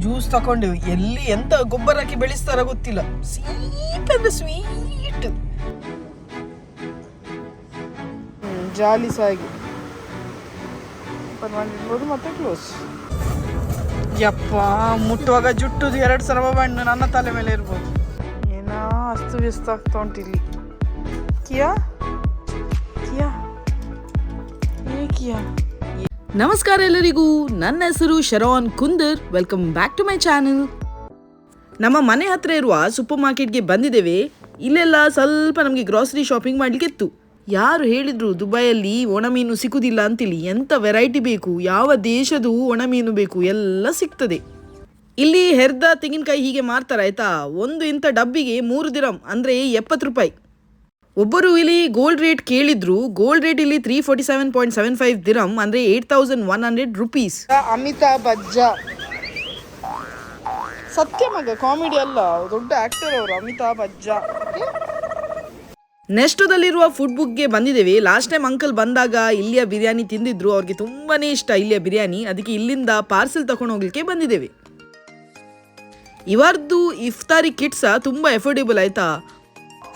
Juice ತಗೊಂಡೆವು. ಎಲ್ಲಿ ಎಂತ ಗೊಬ್ಬರ ಹಾಕಿ ಬೆಳೆಸ್ತಾರ ಗೊತ್ತಿಲ್ಲ. ಸ್ವೀಟ್ ಅಂದ್ರೆ ಸ್ವೀಟ್ ಜಾಲಿ ಸಾಗಿ. ಓಪನ್ ಮಾಡಿರ್ಬೋದು ಮತ್ತೆ ಕ್ಲೋಸ್ ಯಪ್ಪ ಮುಟ್ಟುವಾಗ ಜುಟ್ಟುದು ಎರಡು ಸಲ ಬಣ್ಣ ನನ್ನ ತಲೆ ಮೇಲೆ ಇರ್ಬೋದು. ಏನೋ ಅಸ್ತು ವ್ಯಸ್ತ ಆಗ್ತಾ ಕಿಯಾ? ಕಿಯಾ? ಏ ಕಿಯಾ? ನಮಸ್ಕಾರ ಎಲ್ಲರಿಗೂ. ನನ್ನ ಹೆಸರು Sharon Kundar. Welcome back to my channel ನಮ್ಮ ಮನೆ ಹತ್ರ ಇರುವ ಸೂಪರ್ ಮಾರ್ಕೆಟ್ಗೆ ಬಂದಿದ್ದೇವೆ. ಇಲ್ಲೆಲ್ಲ ಸ್ವಲ್ಪ ನಮಗೆ ಗ್ರಾಸರಿ ಶಾಪಿಂಗ್ ಮಾಡಲಿಕ್ಕಿತ್ತು. ಯಾರು ಹೇಳಿದ್ರು, ದುಬೈಯಲ್ಲಿ ಒಣಮೀನು ಸಿಕ್ಕುದಿಲ್ಲ ಅಂತೇಳಿ ಎಂಥ ವೆರೈಟಿ ಬೇಕು? ಯಾವ ದೇಶದ್ದು ಒಣಮೀನು ಬೇಕು? ಎಲ್ಲ ಸಿಗ್ತದೆ. ಇಲ್ಲಿ ಹೆರ್ದ ತೆಂಗಿನಕಾಯಿ ಹೀಗೆ ಮಾರ್ತಾರೆ, ಆಯ್ತಾ? ಒಂದು ಇಂಥ ಡಬ್ಬಿಗೆ ಮೂರು ದಿರಂ, ಅಂದರೆ ಎಪ್ಪತ್ತು ರೂಪಾಯಿ. ಒಬ್ಬರು ಇಲ್ಲಿ ಗೋಲ್ಡ್ ರೇಟ್ ಕೇಳಿದ್ರು ಗೋಲ್ಡ್ ರೇಟ್ ಇಲ್ಲಿ three forty seven point seven five dirham ಅಂದ್ರೆ eight thousand one hundred rupees Amitabh ಬಜ್ಜ ಸತ್ಯ ಮಗ ಕಾಮಿಡಿ ಅಲ್ಲ ದೊಡ್ಡ ಆಕ್ಟರ್ ಅವರು ಅಮಿತಾಬ್ ಬಜ್ಜ ನೆಸ್ಟೋದಲ್ಲಿರುವ ಫುಡ್ ಬುಕ್ಗೆ ಬಂದಿದ್ದೇವೆ. ಲಾಸ್ಟ್ ಟೈಮ್ ಅಂಕಲ್ ಬಂದಾಗ ಇಲ್ಲಿಯ ಬಿರಿಯಾನಿ ತಿಂದಿದ್ರು. ಅವ್ರಿಗೆ ತುಂಬಾನೇ ಇಷ್ಟ ಇಲ್ಲಿಯ ಬಿರಿಯಾನಿ. ಅದಕ್ಕೆ ಇಲ್ಲಿಂದ ಪಾರ್ಸೆಲ್ ತಗೊಂಡು ಹೋಗ್ಲಿಕ್ಕೆ ಬಂದಿದ್ದೇವೆ. ಇವರದ್ದು ಇಫ್ತಾರಿ ಕಿಟ್ಸ ತುಂಬಾ ಎಫೋರ್ಡೆಬಲ್ ಆಯ್ತಾ?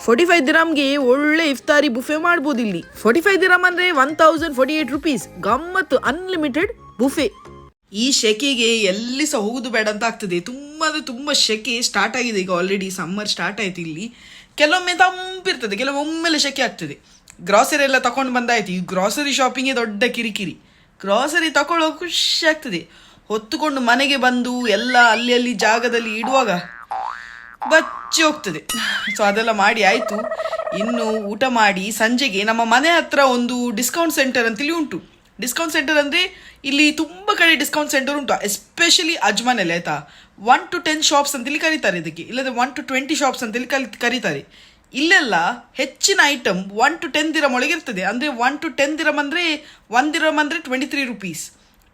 ಫೋರ್ಟಿ ಫೈವ್ ದಿರಾಮ್ಗೆ ಒಳ್ಳೆ ಇಫ್ತಾರಿ ಬುಫೆ ಮಾಡ್ಬೋದು ಇಲ್ಲಿ ಫೋರ್ಟಿ ಫೈವ್ ದಿರಾಮ್ ಅಂದ್ರೆ one thousand forty eight rupees ಗಮ್ಮತ್ತು ಅನ್ಲಿಮಿಟೆಡ್ ಬುಫೆ ಈ ಶೆಕೆಗೆ ಎಲ್ಲಿ ಸಹ ಹೋಗುದು ಬೇಡ ಅಂತ ಆಗ್ತದೆ. ತುಂಬಾ ಅಂದ್ರೆ ತುಂಬಾ ಶೆಕೆ ಸ್ಟಾರ್ಟ್ ಆಗಿದೆ ಈಗ ಆಲ್ರೆಡಿ ಸಮ್ಮರ್ ಸ್ಟಾರ್ಟ್ ಆಯ್ತು ಇಲ್ಲಿ. ಕೆಲವೊಮ್ಮೆ ತಂಪಿರ್ತದೆ ಕೆಲವೊಮ್ಮೆಲೆ ಶೆಕೆ ಆಗ್ತದೆ. ಗ್ರಾಸರಿ ಎಲ್ಲ ತಕೊಂಡು ಬಂದಾಯ್ತು. ಈ ಗ್ರಾಸರಿ ಶಾಪಿಂಗೇ ದೊಡ್ಡ ಕಿರಿಕಿರಿ. ಗ್ರಾಸರಿ ತಗೊಳ್ಳೋ ಖುಷಿ ಆಗ್ತದೆ. ಹೊತ್ತುಕೊಂಡು ಮನೆಗೆ ಬಂದು ಎಲ್ಲ ಅಲ್ಲಿ ಅಲ್ಲಿ ಜಾಗದಲ್ಲಿ ಇಡುವಾಗ ಬಚ್ಚಿ ಹೋಗ್ತದೆ. ಸೊ ಅದೆಲ್ಲ ಮಾಡಿ ಆಯಿತು. ಇನ್ನು ಊಟ ಮಾಡಿ ಸಂಜೆಗೆ ನಮ್ಮ ಮನೆ ಹತ್ರ ಒಂದು ಡಿಸ್ಕೌಂಟ್ ಸೆಂಟರ್ ಅಂತೇಳಿ ಉಂಟು. ಡಿಸ್ಕೌಂಟ್ ಸೆಂಟರ್ ಅಂದರೆ ಇಲ್ಲಿ ತುಂಬ ಕಡೆ ಡಿಸ್ಕೌಂಟ್ ಸೆಂಟರ್ ಉಂಟು. ಎಸ್ಪೆಷಲಿ ಅಜ್ಮಾನಲ್ಲಿ ಆಯಿತಾ? ಒನ್ ಟು ಟೆನ್ ಶಾಪ್ಸ್ ಅಂತೇಳಿ ಕರೀತಾರೆ ಇದಕ್ಕೆ. ಇಲ್ಲದೆ ಒನ್ ಟು ಟ್ವೆಂಟಿ ಶಾಪ್ಸ್ ಅಂತೇಳಿ ಕಲಿ, ಕರೀತಾರೆ. ಇಲ್ಲೆಲ್ಲ ಹೆಚ್ಚಿನ item one two ten dirham ಒಳಗೆ ಇರ್ತದೆ. ಅಂದರೆ ಒನ್ ಟು ಟೆನ್ ದಿರಮ್ ಅಂದರೆ ಒನ್ ದಿರಮ್ ಅಂದರೆ twenty three rupees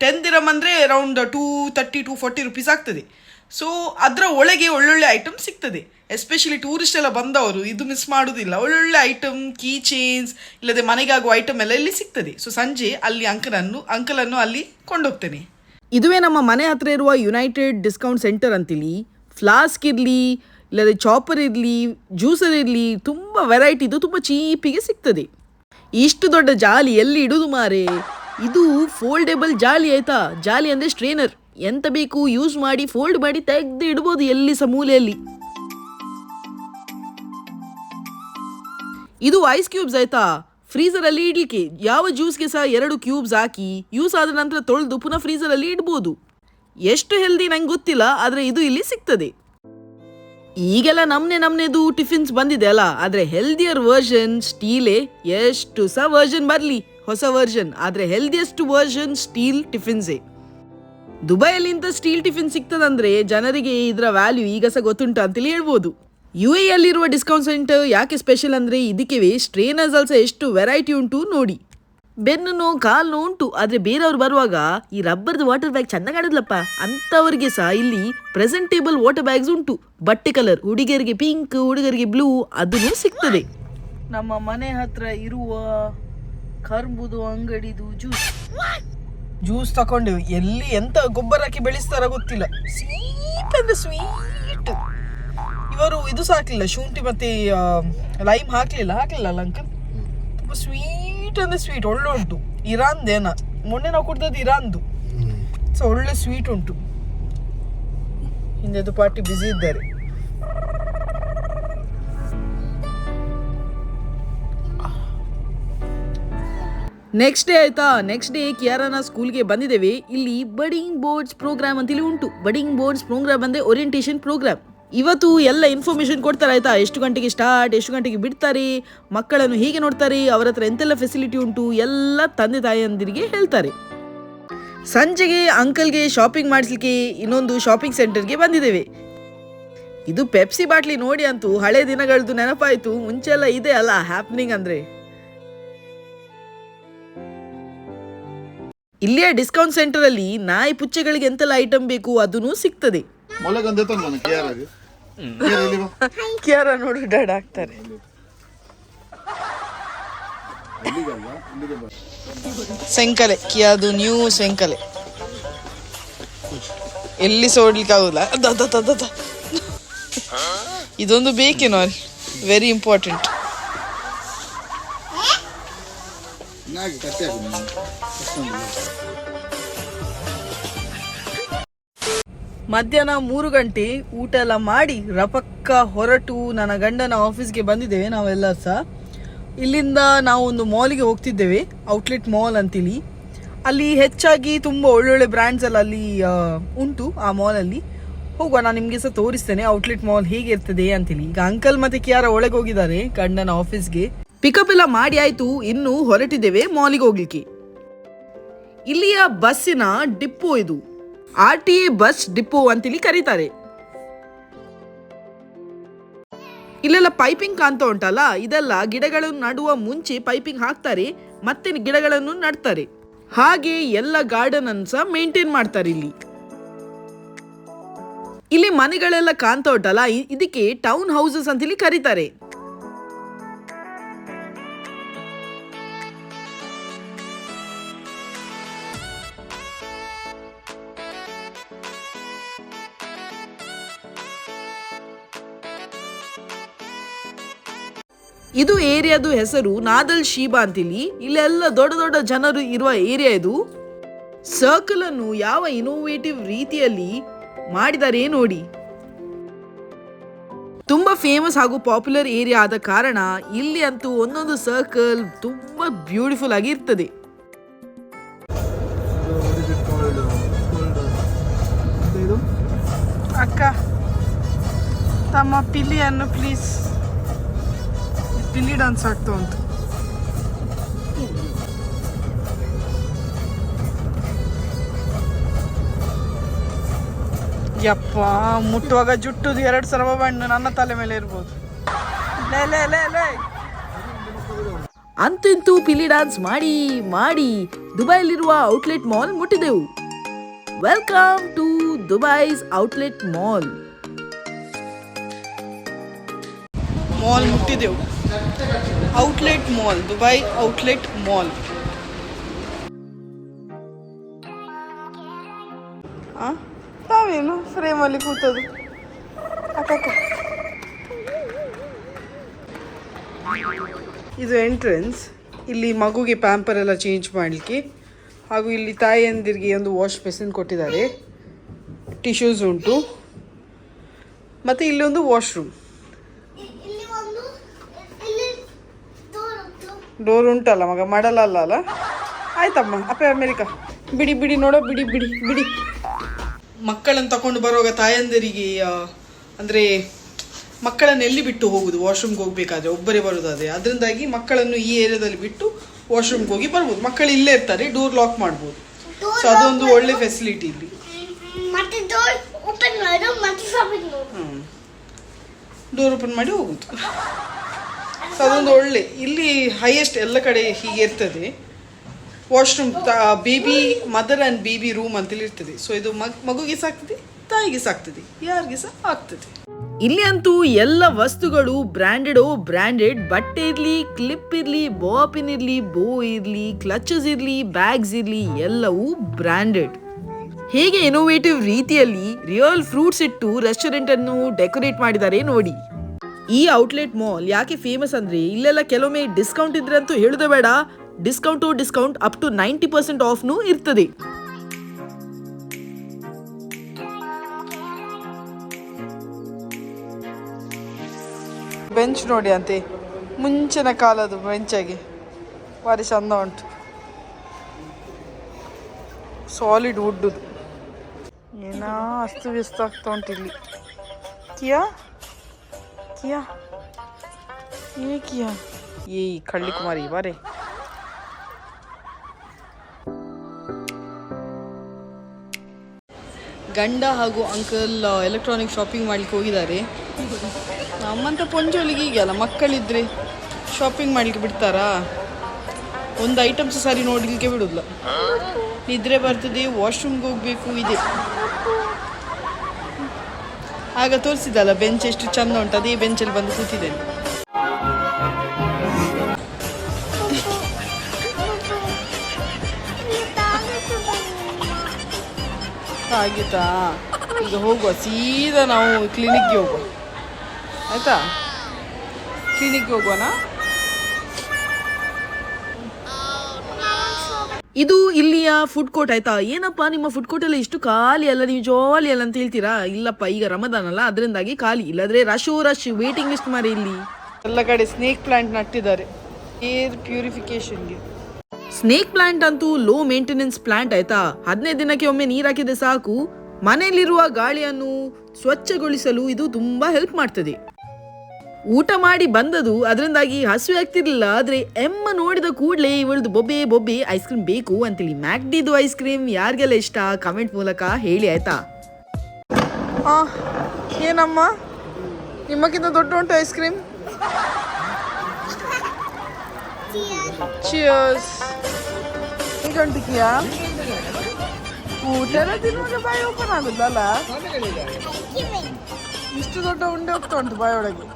ten dirham ಅಂದರೆ around two thirty to forty rupees ಆಗ್ತದೆ. ಸೊ ಅದರ ಒಳಗೆ ಒಳ್ಳೊಳ್ಳೆ ಐಟಮ್ ಸಿಗ್ತದೆ. ಎಸ್ಪೆಷಲಿ ಟೂರಿಸ್ಟ್ ಎಲ್ಲ ಬಂದವರು, ಇದು ಮಿಸ್ ಮಾಡೋದಿಲ್ಲ. ಒಳ್ಳೊಳ್ಳೆ ಐಟಮ್ ಕೀ ಚೇನ್ಸ್ ಇಲ್ಲದೆ ಮನೆಗಾಗುವ ಐಟಮ್ ಎಲ್ಲ ಇಲ್ಲಿ ಸಿಗ್ತದೆ. ಸೊ ಸಂಜೆ ಅಲ್ಲಿ ಅಂಕಲನ್ನು ಅಂಕಲನ್ನು ಅಲ್ಲಿ ಕೊಂಡೋಗ್ತೇನೆ. ಇದುವೇ ನಮ್ಮ ಮನೆ ಹತ್ರ ಇರುವ ಯುನೈಟೆಡ್ ಡಿಸ್ಕೌಂಟ್ ಸೆಂಟರ್ ಅಂತೇಳಿ ಫ್ಲಾಸ್ಕ್ ಇರಲಿ, ಇಲ್ಲದೆ ಚಾಪರ್ ಇರಲಿ ಜ್ಯೂಸರ್ ಇರಲಿ, ತುಂಬ ವೆರೈಟಿದು ತುಂಬ ಚೀಪಿಗೆ ಸಿಗ್ತದೆ. ಇಷ್ಟು ದೊಡ್ಡ ಜಾಲಿ ಎಲ್ಲಿ ಇಡುದು ಮಾರೆ? ಇದು ಫೋಲ್ಡೇಬಲ್ ಜಾಲಿ ಆಯ್ತಾ? ಜಾಲಿ ಅಂದರೆ ಸ್ಟ್ರೇನರ್ ಎಂತ ಬೇಕು ಯೂಸ್ ಮಾಡಿ ಫೋಲ್ಡ್ ಮಾಡಿ ತೆಗೆದು ಇಡ್ಬೋದು ಎಲ್ಲಿ ಸಹ ಮೂಲೆಯಲ್ಲಿ. ಇದು ಐಸ್ ಕ್ಯೂಬ್ಸ್ ಆಯ್ತಾ? ಫ್ರೀಸರ್ ಅಲ್ಲಿ ಇಡ್ಲಿಕ್ಕೆ. ಯಾವ ಜ್ಯೂಸ್ಗೆ ಸಹ ಎರಡು ಕ್ಯೂಬ್ಸ್ ಹಾಕಿ ಯೂಸ್ ಆದ ನಂತರ ತೊಳೆದು ಪುನಃ ಫ್ರೀಸರ್ ಅಲ್ಲಿ ಇಡ್ಬೋದು. ಎಷ್ಟು ಹೆಲ್ದಿ ನಂಗೆ ಗೊತ್ತಿಲ್ಲ, ಆದರೆ ಇದು ಇಲ್ಲಿ ಸಿಗ್ತದೆ. ಈಗೆಲ್ಲ ನಮ್ನೆ ನಮ್ನೆದು ಟಿಫಿನ್ಸ್ ಬಂದಿದೆ ಅಲ್ಲ? ಆದರೆ ಹೆಲ್ದಿಯರ್ ವರ್ಷನ್ ಸ್ಟೀಲೇ ಎಷ್ಟು ಸಹ ವರ್ಷನ್ ಬರಲಿ. ಹೊಸ ವರ್ಷನ್ ಆದರೆ ಹೆಲ್ದಿಯೆಸ್ಟ್ ವರ್ಷನ್ ಸ್ಟೀಲ್ ಟಿಫಿನ್ಸೇ ದುಬೈಯಲ್ಲಿ ಇಂಥ ಸ್ಟೀಲ್ ಟಿಫಿನ್ ಸಿಗ್ತದಂದ್ರೆ ಜನರಿಗೆ ಇದರ ವ್ಯಾಲ್ಯೂ ಈಗ ಸಹ ಗೊತ್ತುಂಟು ಅಂತೇಳಿ ಹೇಳ್ಬೋದು. ಯು ಎ ಅಲ್ಲಿರುವ ಡಿಸ್ಕೌಂಟ್ ಸೆಂಟರ್ ಯಾಕೆ ಸ್ಪೆಷಲ್ ಅಂದರೆ ಇದಕ್ಕೆ ಸ್ಟ್ರೇನರ್ಸ್ ಅಲ್ಸ ಎಷ್ಟು ವೆರೈಟಿ ಉಂಟು ನೋಡಿ. ಬೆನ್ನು ನೋವು ಕಾಲು ನೋವು ಉಂಟು, ಆದರೆ ಬೇರೆಯವ್ರು ಬರುವಾಗ ಈ ರಬ್ಬರ್ದು ವಾಟರ್ ಬ್ಯಾಗ್ ಚೆಂದ ಕಾಣಿದ್ಲಪ್ಪ ಅಂಥವರಿಗೆ ಸಹ ಇಲ್ಲಿ ಪ್ರೆಸೆಂಟೇಬಲ್ ವಾಟರ್ ಬ್ಯಾಗ್ಸ್ ಉಂಟು. ಬಟ್ಟೆ ಕಲರ್ ಹುಡುಗಿಯರಿಗೆ ಪಿಂಕ್ ಹುಡುಗರಿಗೆ ಬ್ಲೂ ಅದನ್ನು ಸಿಗ್ತದೆ. ನಮ್ಮ ಮನೆ ಹತ್ರ ಇರುವ ಕರ್ಬುದು ಅಂಗಡಿದು ಜ್ಯೂಸ್ ಜ್ಯೂಸ್ ತಗೊಂಡೆವು ಎಲ್ಲಿ ಎಂತ ಗೊಬ್ಬರ ಹಾಕಿ ಬೆಳೆಸ್ತಾರ ಗೊತ್ತಿಲ್ಲ. ಸ್ವೀಟ್ ಅಂದ್ರೆ ಸ್ವೀಟ್. ಇವರು ಇದು ಸಹ ಹಾಕ್ಲಿಲ್ಲ ಶುಂಠಿ ಮತ್ತೆ ಲೈಮ್ ಹಾಕ್ಲಿಲ್ಲ ಹಾಕ್ಲಿಲ್ಲ ಅಲ್ಲ ಅಂಕಲ್ ತುಂಬ ಸ್ವೀಟ್ ಅಂದ್ರೆ ಸ್ವೀಟ್ ಒಳ್ಳೆ ಉಂಟು. ಇರಾನ್ದೇನ ಮೊನ್ನೆ ನಾವು ಕುಡ್ದದ್ದು ಇರಾನ್ದು. ಸೊ ಒಳ್ಳೆ ಸ್ವೀಟ್ ಉಂಟು. ಹಿಂದೆ ಪಾರ್ಟಿ ಬ್ಯುಸಿ ಇದ್ದಾರೆ. ನೆಕ್ಸ್ಟ್ ಡೇ ಆಯ್ತಾ? ನೆಕ್ಸ್ಟ್ ಡೇ ಕಿಯಾರಾನ ಸ್ಕೂಲ್ಗೆ ಬಂದಿದ್ದೇವೆ. ಇಲ್ಲಿ ಬಡಿಂಗ್ ಬೋರ್ಡ್ಸ್ ಪ್ರೋಗ್ರಾಮ್ ಅಂತೇಳಿ ಉಂಟು. ಬಡಿಂಗ್ ಬೋರ್ಡ್ಸ್ ಪ್ರೋಗ್ರಾಮ್ ಅಂದ್ರೆ ಓರಿಯಂಟೇಷನ್ ಪ್ರೋಗ್ರಾಮ್ ಇವತ್ತು ಎಲ್ಲ ಇನ್ಫಾರ್ಮೇಷನ್ ಕೊಡ್ತಾರೆ ಆಯ್ತಾ? ಎಷ್ಟು ಗಂಟೆಗೆ ಸ್ಟಾರ್ಟ್ ಎಷ್ಟು ಗಂಟೆಗೆ ಬಿಡ್ತಾರೆ, ಮಕ್ಕಳನ್ನು ಹೇಗೆ ನೋಡ್ತಾರೆ, ಅವರ ಹತ್ರ ಎಂತೆಲ್ಲ ಫೆಸಿಲಿಟಿ ಉಂಟು, ಎಲ್ಲ ತಂದೆ ತಾಯಿಯಂದಿರಿಗೆ ಹೇಳ್ತಾರೆ. ಸಂಜೆಗೆ ಅಂಕಲ್ಗೆ ಶಾಪಿಂಗ್ ಮಾಡಿಸ್ಲಿಕ್ಕೆ ಇನ್ನೊಂದು ಶಾಪಿಂಗ್ ಸೆಂಟರ್ಗೆ ಬಂದಿದ್ದೇವೆ. ಇದು ಪೆಪ್ಸಿ ಬಾಟ್ಲಿ ನೋಡಿ ಅಂತೂ ಹಳೆ ದಿನಗಳದ್ದು ನೆನಪಾಯಿತು. ಮುಂಚೆಲ್ಲ ಇದೆ ಅಲ್ಲ ಹ್ಯಾಪ್ನಿಂಗ್ ಅಂದ್ರೆ? ಇಲ್ಲಿಯ ಡಿಸ್ಕೌಂಟ್ ಸೆಂಟರ್ ಅಲ್ಲಿ ನಾಯಿ ಪುಚ್ಚೆಗಳಿಗೆ ಎಂತೆಲ್ಲ ಐಟಮ್ ಬೇಕು ಅದನ್ನು ಸಿಗ್ತದೆ. ಕ್ಯಾರ ನೋಡಿ ಡಾಡ್ ಬಾ. ಸೆಂಕಲೆ ಕಿಯಾದು ನ್ಯೂ ಸೆಂಕಲೆ ಎಲ್ಲಿ ಸೋಡ್ಲಿಕ್ಕೆ ಆಗುದಿಲ್ಲ. ಇದೊಂದು ಬೇಕೇನೋ ವೆರಿ ಇಂಪಾರ್ಟೆಂಟ್ ಕಟ್ಟೆ ಮಧ್ಯಾಹ್ನ ಮೂರು ಗಂಟೆ ಊಟ ಎಲ್ಲ ಮಾಡಿ ರಪಕ್ಕ ಹೊರಟು ನನ್ನ ಗಂಡನ ಆಫೀಸ್ಗೆ ಬಂದಿದ್ದೇವೆ ನಾವೆಲ್ಲ ಸಹ. ಇಲ್ಲಿಂದ ನಾವು ಒಂದು ಮಾಲಿಗೆ ಹೋಗ್ತಿದ್ದೇವೆ ಔಟ್ಲೆಟ್ ಮಾಲ್ ಅಂತೇಳಿ ಅಲ್ಲಿ ಹೆಚ್ಚಾಗಿ ತುಂಬ ಒಳ್ಳೊಳ್ಳೆ ಬ್ರ್ಯಾಂಡ್ಸ್ ಎಲ್ಲ ಅಲ್ಲಿ ಉಂಟು ಆ ಮಾಲಲ್ಲಿ ಹೋಗುವ ನಾನು ನಿಮಗೆ ಸಹ ತೋರಿಸ್ತೇನೆ ಔಟ್ಲೆಟ್ ಮಾಲ್ ಹೇಗಿರ್ತದೆ ಅಂತೇಳಿ ಈಗ ಅಂಕಲ್ ಮತ್ತೆ ಕಿಯಾರ ಒಳಗೆ ಹೋಗಿದ್ದಾರೆ ಗಂಡನ ಆಫೀಸ್ಗೆ ಪಿಕಪ್ ಎಲ್ಲ ಮಾಡಿ ಆಯ್ತು, ಇನ್ನು ಹೊರಟಿದ್ದೇವೆ ಮಾಲಿಗೆ ಹೋಗ್ಲಿಕ್ಕೆ. ಇಲ್ಲಿಯ ಬಸ್ಸಿನ ಡಿಪೋ ಇದು. R T A bus depot ಅಂತೇಳಿ ಕರೀತಾರೆ. ಇಲ್ಲೆಲ್ಲ ಪೈಪಿಂಗ್ ಕಾಣ್ತಾ ಉಂಟಲ್ಲ, ಇದೆಲ್ಲ ಗಿಡಗಳನ್ನು ನಡುವ ಮುಂಚೆ ಪೈಪಿಂಗ್ ಹಾಕ್ತಾರೆ, ಮತ್ತೆ ಗಿಡಗಳನ್ನು ನಡ್ತಾರೆ. ಹಾಗೆ ಎಲ್ಲ ಗಾರ್ಡನ್ ಅನ್ನು ಸಹ ಮೇಂಟೈನ್ ಮಾಡ್ತಾರೆ ಇಲ್ಲಿ. ಇಲ್ಲಿ ಮನೆಗಳೆಲ್ಲ ಕಾಣ್ತಾ ಉಂಟಲ್ಲ ಇದಕ್ಕೆ ಟೌನ್ ಹೌಸಸ್ ಅಂತೇಳಿ ಕರೀತಾರೆ. ಇದು ಏರಿಯಾದು ಹೆಸರು ನಾದಲ್ ಶೀಬಾ ಅಂತೀಲಿ ಇಲ್ಲೆಲ್ಲ ದೊಡ್ಡ ದೊಡ್ಡ ಜನರು ಇರುವ ಏರಿಯಾ ಇದು. ಸರ್ಕಲ್ ಅನ್ನು ಯಾವ ಇನೋವೇಟಿವ್ ರೀತಿಯಲ್ಲಿ ಮಾಡಿದ್ದಾರೆ ನೋಡಿ. ತುಂಬಾ ಫೇಮಸ್ ಹಾಗೂ ಪಾಪ್ಯುಲರ್ ಏರಿಯಾ ಆದ ಕಾರಣ ಇಲ್ಲಿ ಅಂತೂ ಒಂದೊಂದು ಸರ್ಕಲ್ ತುಂಬಾ ಬ್ಯೂಟಿಫುಲ್ ಆಗಿ ಇರ್ತದೆ. ಅಕ್ಕ, ತಮ್ಮ ಪಿಲ್ಲಿಯನ್ನು ಪ್ಲೀಸ್ ಪಿಲ್ಲಿ ಡಾನ್ಸ್ ಆಗ್ತಾ ಉಂಟು. ಯಪ್ಪ ಮುಟ್ಟುವಾಗ ಜುಟ್ಟುದು ಎರಡು ಸರ ಬಣ್ಣ ನನ್ನ ತಲೆ ಮೇಲೆ ಇರ್ಬೋದು. ಅಂತಂತೂ ಪಿಲಿ ಡಾನ್ಸ್ ಮಾಡಿ ಮಾಡಿ ದುಬೈಲಿರುವ outlet mall ಮುಟ್ಟಿದೆವು. Welcome to Dubai's outlet mall. Mall ಮುಟ್ಟಿದೆವು. Outlet mall, Dubai outlet mall. ನಾವೇನು ಫ್ರೇಮಲ್ಲಿ ಕೂತದು ಅಕ್ಕಕ್ಕ ಇದು ಎಂಟ್ರೆನ್ಸ್. ಇಲ್ಲಿ ಮಗುಗೆ ಪ್ಯಾಂಪರ್ ಎಲ್ಲ ಚೇಂಜ್ ಮಾಡಲಿಕ್ಕೆ. ಹಾಗೂ ಇಲ್ಲಿ ತಾಯಿಯಂದಿರಿಗೆ ಒಂದು ವಾಶ್ ಬೇಸಿನ್ ಕೊಟ್ಟಿದ್ದಾರೆ. ಟಿಶ್ಯೂಸ್ ಉಂಟು. ಮತ್ತು ಇಲ್ಲೊಂದು ವಾಶ್ರೂಮ್ ಇಲ್ಲಿ ಒಂದು ಇಲ್ಲಿ ತೋರುತ್ತು ಡೋರ್ ಉಂಟಲ್ಲ ಮಗ ಮಾಡಲ್ಲ ಅಲ್ಲ ಅಲ್ಲ ಆಯ್ತಮ್ಮ ಅಪ್ಪ ಅಮೇರಿಕ. ಬಿಡಿ ಬಿಡಿ ನೋಡೋ ಬಿಡಿ ಬಿಡಿ ಬಿಡಿ. ಮಕ್ಕಳನ್ನು ತಕೊಂಡು ಬರುವಾಗ ತಾಯಂದಿರಿಗೆ ಅಂದ್ರೆ ಮಕ್ಕಳನ್ನು ಎಲ್ಲಿ ಬಿಟ್ಟು ಹೋಗುದು ವಾಶ್ರೂಮ್ಗೆ ಹೋಗ್ಬೇಕಾದ್ರೆ ಒಬ್ಬರೇ ಬರೋದಾದ್ರೆ ಅದರಿಂದಾಗಿ ಮಕ್ಕಳನ್ನು ಈ ಏರಿಯಾದಲ್ಲಿ ಬಿಟ್ಟು ವಾಶ್ರೂಮ್ಗೆ ಹೋಗಿ ಬರ್ಬೋದು. ಮಕ್ಕಳು ಇಲ್ಲೇ ಇರ್ತಾರೆ ಡೋರ್ ಲಾಕ್ ಮಾಡ್ಬೋದು. ಸೊ ಅದೊಂದು ಒಳ್ಳೆ ಫೆಸಿಲಿಟಿ ಇಲ್ಲಿ. ಮತ್ತೆ ಡೋರ್ ಓಪನ್ ಮಾಡು ಮತ್ತೆ ಶಾಪಿಂಗ್ ಮಾಡು ಡೋರ್ ಓಪನ್ ಮಾಡಿ ಹೋಗುದು ಅದೊಂದು ಒಳ್ಳೆ. ಇಲ್ಲಿ ಹೈಯೆಸ್ಟ್ ಎಲ್ಲ ಕಡೆ ಹೀಗೆ ಇರ್ತದೆ. Washroom baby mother and baby room ಅಂತೇಳಿ ಇರ್ತದೆ. ಸೊ ಇದು ಮಗ್, ಮಗುಗೆ ಸಾಕ್ತದೆ, ತಾಯಿಗೆ ಸಾಕ್ತದೆ, ಯಾರಿಗೆ ಸಹ ಆಗ್ತದೆ. ಇಲ್ಲಿ ಅಂತೂ ಎಲ್ಲ ವಸ್ತುಗಳು ಬ್ರ್ಯಾಂಡೆಡ್ ಬ್ರ್ಯಾಂಡೆಡ್ ಬಟ್ಟೆ ಇರಲಿ ಕ್ಲಿಪ್ ಇರಲಿ ಬಾಪಿನ್ ಇರಲಿ ಬೋ ಇರಲಿ ಕ್ಲಚಸ್ ಇರಲಿ ಬ್ಯಾಗ್ಸ್ ಇರಲಿ, ಎಲ್ಲವೂ ಬ್ರ್ಯಾಂಡೆಡ್ ಹೇಗೆ ಇನೋವೇಟಿವ್ ರೀತಿಯಲ್ಲಿ ರಿಯಲ್ ಫ್ರೂಟ್ಸ್ ಇಟ್ಟು ರೆಸ್ಟೋರೆಂಟ್ ಅನ್ನು ಡೆಕೋರೇಟ್ ಮಾಡಿದ್ದಾರೆ ನೋಡಿ. ಈ ಔಟ್ಲೆಟ್ ಮಾಲ್ ಯಾಕೆ ಫೇಮಸ್ ಅಂದ್ರೆ ಇಲ್ಲೆಲ್ಲ ಕೆಲವೊಮ್ಮೆ ಡಿಸ್ಕೌಂಟ್ ಇದ್ರೆ ಅಂತೂ ಹೇಳುದೇ ಬೇಡ. Discount discount up to ninety percent ಆಫ್ನು ಇರ್ತದೆ. ಬೆಂಚ್ ನೋಡಿ ಅಂತೆ. ಮುಂಚಿನ ಕಾಲದ ಬೆಂಚಾಗಿ ಭಾರಿ ಚಂದ ಉಂಟು. ಸಾಲಿಡ್ ವುಡ್ದು ಏನಾ ಅಸ್ತು ವ್ಯಸ್ತ ಆಗ್ತಾ ಉಂಟು ಇಲ್ಲಿ. ಕಿಯಾ? ಕಿಯಾ? ಏ ಕಿಯಾ? ಏ खड़ली ಕುಮಾರಿ ಬಾರೆ ಗಂಡ ಹಾಗೂ ಅಂಕಲ್ ಎಲೆಕ್ಟ್ರಾನಿಕ್ ಶಾಪಿಂಗ್ ಮಾಡ್ಲಿಕ್ಕೆ ಹೋಗಿದ್ದಾರೆ. ನಮ್ಮಂತ ಪೊಂಜೋಳಿಗೆ ಹೀಗೆ ಅಲ್ಲ ಮಕ್ಕಳಿದ್ರೆ ಶಾಪಿಂಗ್ ಮಾಡ್ಲಿಕ್ಕೆ ಬಿಡ್ತಾರಾ? ಒಂದು ಐಟಮ್ಸ್ ಸರಿ ನೋಡಲಿಕ್ಕೆ ಬಿಡುದಿಲ್ಲ. ನಿದ್ರೆ ಬರ್ತದೆ ವಾಶ್ರೂಮ್ಗೆ ಹೋಗ್ಬೇಕು, ಇದೆ. ಆಗ ತೋರಿಸಿದಲ್ಲ ಬೆಂಚ್ ಎಷ್ಟು ಚಂದ ಉಂಟು ಅದೇ ಬೆಂಚಲ್ಲಿ ಬಂದು ಕೂತಿದ್ದೇನೆ. ಆಗಿತ್ತಾ ಈಗ ಹೋಗುವ, ಸೀದಾ ನಾವು ಕ್ಲಿನಿಕ್ಗೆ ಹೋಗುವ. ಆಯ್ತಾ? ಕ್ಲಿನಿಕ್ಗೆ ಹೋಗುವನಾ? ಇದು ಇಲ್ಲಿಯ ಫುಡ್ ಕೋರ್ಟ್ ಆಯ್ತಾ? ಏನಪ್ಪ ನಿಮ್ಮ ಫುಡ್ ಕೋರ್ಟ್ ಎಲ್ಲ ಇಷ್ಟು ಖಾಲಿ ಅಲ್ಲ ನೀವು ಜೋಲಿ ಅಲ್ಲ ಅಂತ ಹೇಳ್ತೀರಾ? ಇಲ್ಲಪ್ಪ ಈಗ ರಮದಾನ್ ಅಲ್ಲ ಅದರಿಂದಾಗಿ ಖಾಲಿ. ಇಲ್ಲದ್ರೆ ರಶೋ ರಶ್ ವೇಟಿಂಗ್ ಲಿಸ್ಟ್ ಮಾರಿ ಇಲ್ಲಿ. ಎಲ್ಲ ಕಡೆ ಸ್ನೇಕ್ ಪ್ಲಾಂಟ್ ನಟ್ಟಿದ್ದಾರೆ. ಏರ್ ಪ್ಯೂರಿಫಿಕೇಶನ್ಗೆ ಸ್ನೇಕ್ ಪ್ಲಾಂಟ್ ಅಂತೂ ಲೋ ಮೇಂಟೆನೆನ್ಸ್ ಪ್ಲಾಂಟ್ ಆಯ್ತಾ? ಹದಿನೈದು ದಿನಕ್ಕೆ ಒಮ್ಮೆ ನೀರು ಹಾಕಿದ್ರೆ ಸಾಕು. ಮನೆಯಲ್ಲಿರುವ ಗಾಳಿಯನ್ನು ಸ್ವಚ್ಛಗೊಳಿಸಲು ಇದು ತುಂಬಾ ಹೆಲ್ಪ್ ಮಾಡ್ತದೆ. ಊಟ ಮಾಡಿ ಬಂದದು, ಅದರಿಂದಾಗಿ ಹಸಿವೆ ಆಗ್ತಿರ್ಲಿಲ್ಲ. ಆದ್ರೆ ಎಮ್ಮ ನೋಡಿದ ಕೂಡಲೇ ಇವಳದು ಬೊಬ್ಬೆ ಬೊಬ್ಬೆ ಐಸ್ ಕ್ರೀಮ್ ಬೇಕು ಅಂತೇಳಿ ಮ್ಯಾಕ್ಡಿದು ಐಸ್ ಕ್ರೀಮ್ ಯಾರಿಗೆಲ್ಲ ಇಷ್ಟ? ಕಮೆಂಟ್ ಮೂಲಕ ಹೇಳಿ, ಆಯ್ತಾ? ಏನಮ್ಮ? ನಿಮ್ಮಕ್ಕಿಂತ ದೊಡ್ಡ ಉಂಟು ಐಸ್ ಕ್ರೀಮ್ ಚಿಯರ್ಸ್ ಬಾಯಿ ಓಪನ್ ಇಷ್ಟು ದೊಡ್ಡ ಉಂಡೆ ಹೋಗ್ತಾ ಉಂಟು ಬಾಯೊಳಗೆ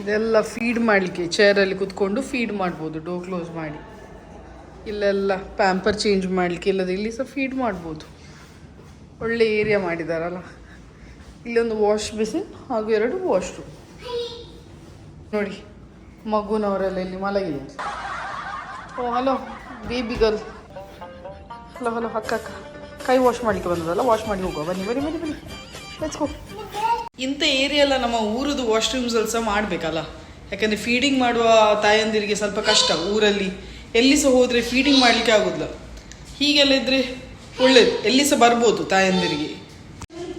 ಇದೆಲ್ಲ ಫೀಡ್ ಮಾಡಲಿಕ್ಕೆ ಚೇರಲ್ಲಿ ಕುತ್ಕೊಂಡು ಫೀಡ್ ಮಾಡ್ಬೋದು ಡೋ ಕ್ಲೋಸ್ ಮಾಡಿ. ಇಲ್ಲೆಲ್ಲ ಪ್ಯಾಂಪರ್ ಚೇಂಜ್ ಮಾಡಲಿಕ್ಕೆ ಇಲ್ಲದೆ ಇಲ್ಲಿ ಸಹ ಫೀಡ್ ಮಾಡ್ಬೋದು. ಒಳ್ಳೆ ಏರಿಯಾ ಮಾಡಿದಾರಲ್ಲ. ಇಲ್ಲೊಂದು ವಾಶ್ ಬೇಸಿನ್ ಹಾಗೂ ಎರಡು ವಾಶ್ರೂಮ್ ನೋಡಿ, ಮಗುನವರೆಲ್ಲ ಇಲ್ಲಿ ಮಲಗಿದೆ. ಓ hello baby girl hello hello ಅಕ್ಕ ಅಕ್ಕ. ಕೈ ವಾಶ್ ಮಾಡಲಿಕ್ಕೆ ಬಂದದಲ್ಲ ವಾಶ್ ಮಾಡಿ ಹೋಗುವ. ಬನ್ನಿ ಬನ್ನಿ ಬನ್ನಿ ಬನ್ನಿ. ಇಂಥ ಏರಿಯಾ ಎಲ್ಲ ನಮ್ಮ ಊರದು ವಾಶ್ರೂಮ್ಸ್ ಸಹ ಮಾಡಬೇಕಲ್ಲ? ಯಾಕಂದ್ರೆ ಫೀಡಿಂಗ್ ಮಾಡುವ ತಾಯಂದಿರಿಗೆ ಸ್ವಲ್ಪ ಕಷ್ಟ ಊರಲ್ಲಿ. ಎಲ್ಲಿ ಸಹ ಹೋದರೆ ಫೀಡಿಂಗ್ ಮಾಡ್ಲಿಕ್ಕೆ ಆಗೋದಿಲ್ಲ. ಹೀಗೆಲ್ಲ ಇದ್ರೆ ಒಳ್ಳೇದು. ಎಲ್ಲಿ ಸಹ ಬರ್ಬೋದು ತಾಯಂದಿರಿಗೆ?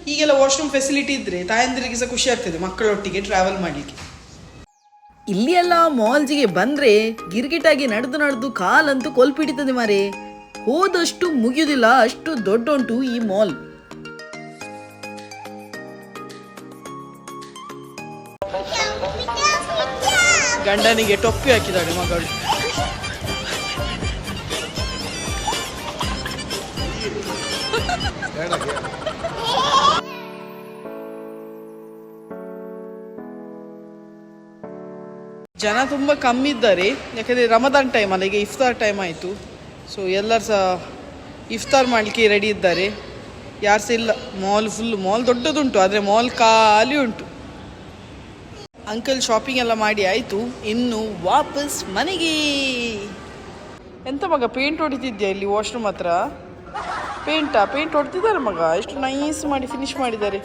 ಹೀಗೆಲ್ಲ ವಾಶ್ರೂಮ್ ಫೆಸಿಲಿಟಿ ಇದ್ರೆ ತಾಯಂದಿರಿಗೆ ಸಹ ಖುಷಿ ಆಗ್ತದೆ ಮಕ್ಕಳೊಟ್ಟಿಗೆ ಟ್ರಾವೆಲ್ ಮಾಡ್ಲಿಕ್ಕೆ. ಇಲ್ಲಿ ಎಲ್ಲ ಮಾಲ್ಜಿಗೆ ಬಂದ್ರೆ ಗಿರ್ಗಿಟಾಗಿ ನಡೆದು ನಡೆದು ಕಾಲಂತೂ ಕೊಲ್ಪಿಡಿತದೆ ಮಾರೆ. ಹೋದಷ್ಟು ಮುಗಿಯುವುದಿಲ್ಲ ಅಷ್ಟು ದೊಡ್ಡ ಉಂಟು ಈ ಮಾಲ್ ಗಂಡನಿಗೆ ಟೊಪ್ಪಿ ಹಾಕಿದ್ದಾಳೆ ಮಗಳು. ಜನ ತುಂಬ ಕಮ್ಮಿ ಇದ್ದಾರೆ. ಯಾಕಂದರೆ ರಮದಾನ್ ಟೈಮ್ ಅಲ್ಲ, ಈಗ ಇಫ್ತಾರ್ ಟೈಮ್ ಆಯಿತು. ಸೊ ಎಲ್ಲರೂ ಸಹ ಇಫ್ತಾರ್ ಮಾಡಲಿಕ್ಕೆ ರೆಡಿ ಇದ್ದಾರೆ. ಯಾರು ಸಹ ಇಲ್ಲ ಮಾಲ್ ಫುಲ್ ಮಾಲ್ ದೊಡ್ಡದುಂಟು, ಆದರೆ ಮಾಲ್ ಖಾಲಿ ಉಂಟು. ಅಂಕಲ್ ಶಾಪಿಂಗ್ ಎಲ್ಲ ಮಾಡಿ ಆಯಿತು ಇನ್ನು ವಾಪಸ್ ಮನೆಗೆ. ಎಂತ ಮಗ ಪೇಂಟ್ ಹೊಡಿತಿದ್ಯಾ ಇಲ್ಲಿ ವಾಶ್ರೂಮ್ ಹತ್ರ? ಪೇಂಟಾ ಪೇಂಟ್ ಹೊಡ್ತಿದ್ದಾರೆ ಮಗ ಎಷ್ಟು ನೈಸ್ ಮಾಡಿ ಫಿನಿಶ್ ಮಾಡಿದ್ದಾರೆ.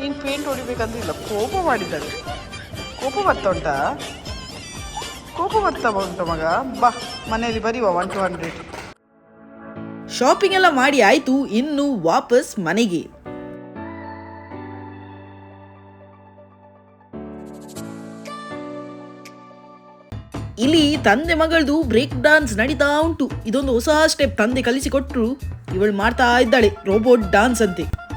ನೀನು ಪೇಂಟ್ ಹೊಡಿಬೇಕಂತಿಲ್ಲ ಕೋಪ ಮಾಡಿದ್ದಾರೆ. ಕೋಪ ಬರ್ತಾ ಉಂಟಾ ಕೋಪ ಬರ್ತಾ ಉಂಟು ಮಗ? ಬಾ ಮನೆಯಲ್ಲಿ ಬರೀವ ಒನ್ ಟು ಹಂಡ್ರೆಡ್ ಶಾಪಿಂಗ್ ಎಲ್ಲ ಮಾಡಿ ಆಯಿತು ಇನ್ನು ವಾಪಸ್ ಮನೆಗೆ. ತಂದೆ ಮಗಳದು ಬ್ರೇಕ್ ಡಾನ್ಸ್ ನಡೀತಾ ಉಂಟು. ಇದೊಂದು ಹೊಸ ಸ್ಟೆಪ್ ತಂದೆ ಕಲಿಸಿಕೊಟ್ರು. ಇವಳು ಮಾಡ್ತಾ ಇದ್ದಾಳೆ ರೋಬೋಟ್ ಡಾನ್ಸ್ ಅಂತೆ.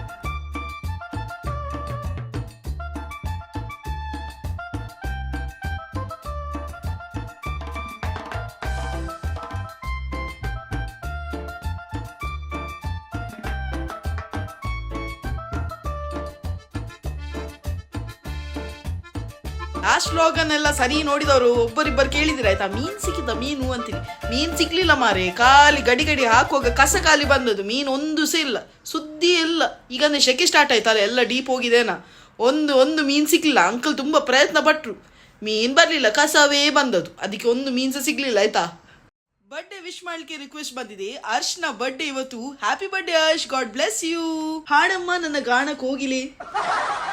ಲಾಸ್ಟ್ ಎಲ್ಲ ಸರಿ ನೋಡಿದವರು ಒಬ್ಬರಿಬ್ಬರು ಕೇಳಿದಿರ, ಆಯ್ತಾ, ಮೀನ್ ಸಿಕ್ಕಿದ ಮೀನು ಅಂತೀನಿ. ಮೀನ್ ಸಿಕ್ಲಿಲ್ಲ ಮಾರೆ, ಖಾಲಿ ಗಡಿ ಗಡಿ ಹಾಕುವಾಗ ಕಸ ಖಾಲಿ ಬಂದದ್ದು, ಮೀನು ಒಂದು ಸಹ ಇಲ್ಲ, ಸುದ್ದಿ ಇಲ್ಲ. ಈಗಂದ್ರೆ ಶೆಕೆ ಸ್ಟಾರ್ಟ್ ಆಯ್ತಲ್ಲ ಎಲ್ಲ ಡೀಪ್ ಹೋಗಿದೇನಾ? ಒಂದು ಒಂದು ಮೀನ್ ಸಿಕ್ಲಿಲ್ಲ ಅಂಕಲ್ ತುಂಬಾ ಪ್ರಯತ್ನ ಪಟ್ರು. ಮೀನ್ ಬರ್ಲಿಲ್ಲ, ಕಸವೇ ಬಂದದ್ದು. ಅದಕ್ಕೆ ಒಂದು ಮೀನ್ ಸಿಗ್ಲಿಲ್ಲ ಆಯ್ತಾ? ಬರ್ಡೇ ವಿಶ್ ಮಾಡ್ಲಿಕ್ಕೆ ರಿಕ್ವೆಸ್ಟ್ ಬಂದಿದೆ ಹರ್ಷ್ನ ಬರ್ಡೇ ಇವತ್ತು happy birthday Harsh God bless you ಹಾಡಮ್ಮ ನನ್ನ ಗಾಣಕ್ ಹೋಗಿಲಿ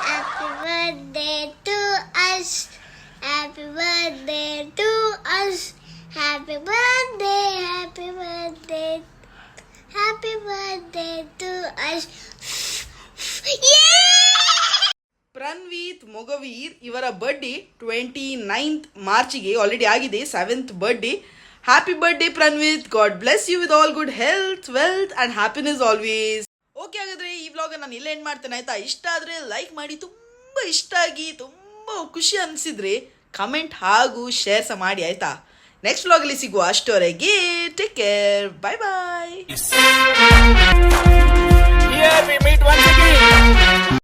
happy birthday to us. Happy birthday to us. Happy birthday happy birthday happy birthday to. Yeah! Pranveeth Mogaveer ಇವರ ಬರ್ಡೇ ಟ್ವೆಂಟಿ ನೈನ್ತ್ ಮಾರ್ಚಿಗೆ already ಆಗಿದೆ seventh birthday happy birthday Pranvith God bless you with all good health wealth and happiness always okay ಹಾಗಾದ್ರೆ ಈ vlog ನಾನು ಇಲ್ಲೇ end ಮಾಡ್ತೇನೆ, ಆಯ್ತಾ? ಇಷ್ಟ ಆದರೆ ಲೈಕ್ ಮಾಡಿ. ತುಂಬ ಇಷ್ಟ ಆಗಿ, ತುಂಬಾ ಖುಷಿ ಅನಿಸಿದ್ರೆ ಕಮೆಂಟ್ ಹಾಗೂ ಶೇರ್ ಸಹ ಮಾಡಿ, ಆಯ್ತಾ? ನೆಕ್ಸ್ಟ್ ವ್ಲಾಗಲ್ಲಿ ಸಿಗುವ ಅಷ್ಟವರೆಗೆ ಟೇಕ್ ಕೇರ್ ಬಾಯ್ ಬಾಯ್